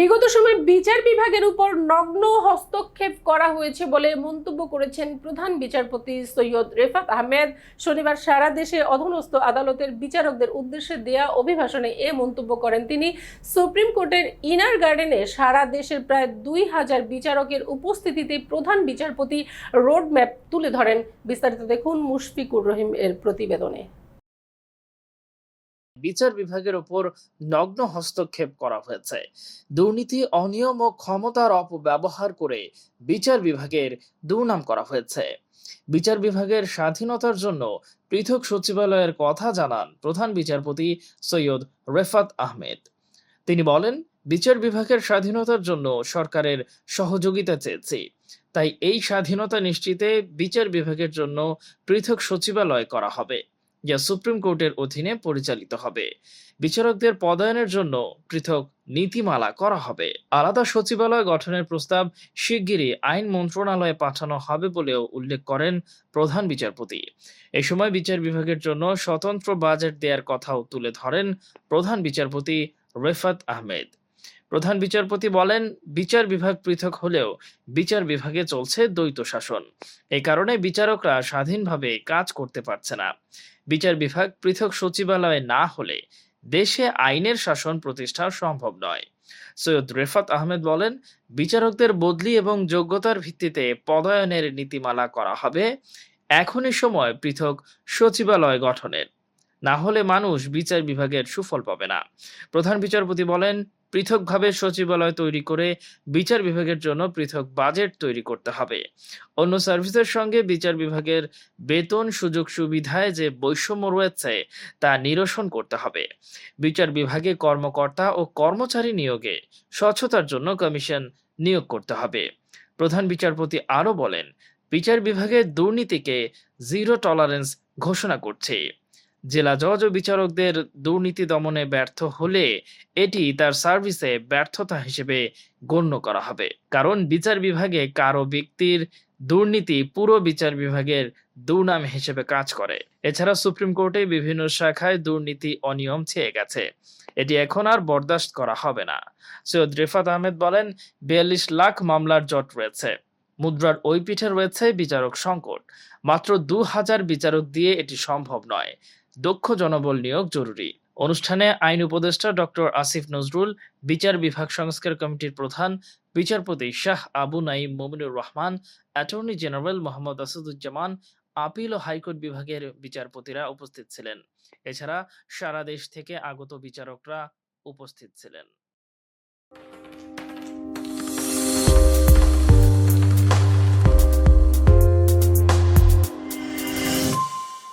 বিগত সময় বিচার বিভাগের উপর নগ্ন হস্তক্ষেপ করা হয়েছে বলে মন্তব্য করেছেন প্রধান বিচারপতি সৈয়দ রেফাত আহমেদ। শনিবার সারা দেশে অধীনস্থ আদালতের বিচারকদের উদ্দেশ্যে দেয়া অভিভাষণে এ মন্তব্য করেন তিনি। সুপ্রিম কোর্টের ইনার গার্ডেনে সারা দেশের প্রায় দুই হাজার বিচারকের উপস্থিতিতে প্রধান বিচারপতি রোড ম্যাপ তুলে ধরেন। বিস্তারিত দেখুন মুশফিকুর রহিম এর প্রতিবেদনে। বিচার বিভাগের উপর নগ্ন হস্তক্ষেপ করা হয়েছে। দুর্নীতি, অনিয়ম ও ক্ষমতার অপব্যবহার করে বিচার বিভাগের দুর্নাম করা হয়েছে। বিচার বিভাগের স্বাধীনতার জন্য পৃথক সচিবালয়ের কথা জানান প্রধান বিচারপতি সৈয়দ রেফাত আহমেদ। তিনি বলেন, বিচার বিভাগের স্বাধীনতার জন্য সরকারের সহযোগিতা চেয়েছি। তাই এই স্বাধীনতা নিশ্চিতে বিচার বিভাগের জন্য পৃথক সচিবালয় করা হবে। যা সুপ্রিম কোর্টের অধীনে পরিচালিত হবে। বিচারকদের পদায়নের জন্য পৃথক নীতিমালা করা হবে। আলাদা সচিবালয় গঠনের প্রস্তাব শিগগিরই আইন মন্ত্রণালয়ে পাঠানো হবে বলেও উল্লেখ করেন প্রধান বিচারপতি। এ সময় বিচার বিভাগের জন্য স্বতন্ত্র বাজেট দেওয়ার কথাও তুলে ধরেন প্রধান বিচারপতি রেফাত আহমেদ। প্রধান বিচারপতি বলেন, বিচার বিভাগ পৃথক হলেও বিচার বিভাগে চলছে দ্বৈত শাসন। এই কারণে বিচারকরা স্বাধীনভাবে কাজ করতে পারছে না। বিচার বিভাগ পৃথক সচিবালয়ে না হলে দেশে আইনের শাসন প্রতিষ্ঠা সম্ভব নয়। সৈয়দ রেফাত আহমেদ বলেন, বিচারকদের বদলি এবং যোগ্যতার ভিত্তিতে পদায়নের নীতিমালা করা হবে। এখনই সময় পৃথক সচিবালয় গঠনের। না হলে মানুষ বিচার বিভাগের সুফল পাবে না। প্রধান বিচারপতি বলেন পৃথকভাবে সচিবালয় তৈরি করে বিচার বিভাগের জন্য পৃথক বাজেট তৈরি করতে হবে। অন্য সার্ভিসের সঙ্গে বিচার বিভাগের বেতন সুযোগ সুবিধায় যে বৈষম্য রয়েছে, তা নিরসন করতে হবে। বিচার বিভাগে কর্মকর্তা ও কর্মচারী নিয়োগে স্বচ্ছতার জন্য কমিশন নিয়োগ করতে হবে। প্রধান বিচারপতি আরও বলেন, বিচার বিভাগের দুর্নীতিকে জিরো টলারেন্স ঘোষণা করছে। জেলা জজ বিচারকদের দুর্নীতি দমনে ব্যর্থ হলে এটি তার সার্ভিসে ব্যর্থতা হিসেবে গণ্য করা হবে। কারণ বিচার বিভাগে কারও ব্যক্তির দুর্নীতি পুরো বিচার বিভাগের দুর্নাম হিসেবে কাজ করে। এছাড়া সুপ্রিম কোর্টে বিভিন্ন শাখায় দুর্নীতি অনিয়ম ছেয়ে গেছে। এটি এখন আর বরদাস্ত করা হবে না। সৈয়দ রেফাত আহমেদ বলেন, বিয়াল্লিশ লাখ মামলার জট রয়েছে। মুদ্রার ওই পিঠে রয়েছে বিচারক সংকট। মাত্র দু হাজার বিচারক দিয়ে এটি সম্ভব নয়। দক্ষ জনবল নিয়োগ জরুরি। অনুষ্ঠানে আইন উপদেষ্টা ডক্টর আসিফ নজরুল, বিচার বিভাগ সংস্কার কমিটির প্রধান বিচারপতি Shah Abu Naim Mominur Rahman, attorney general Mohammad Asaduzzaman, appeal ও হাইকোর্ট বিভাগের বিচারপতিরা উপস্থিত ছিলেন। এছাড়া সারা দেশ থেকে আগত বিচারকরা উপস্থিত ছিলেন।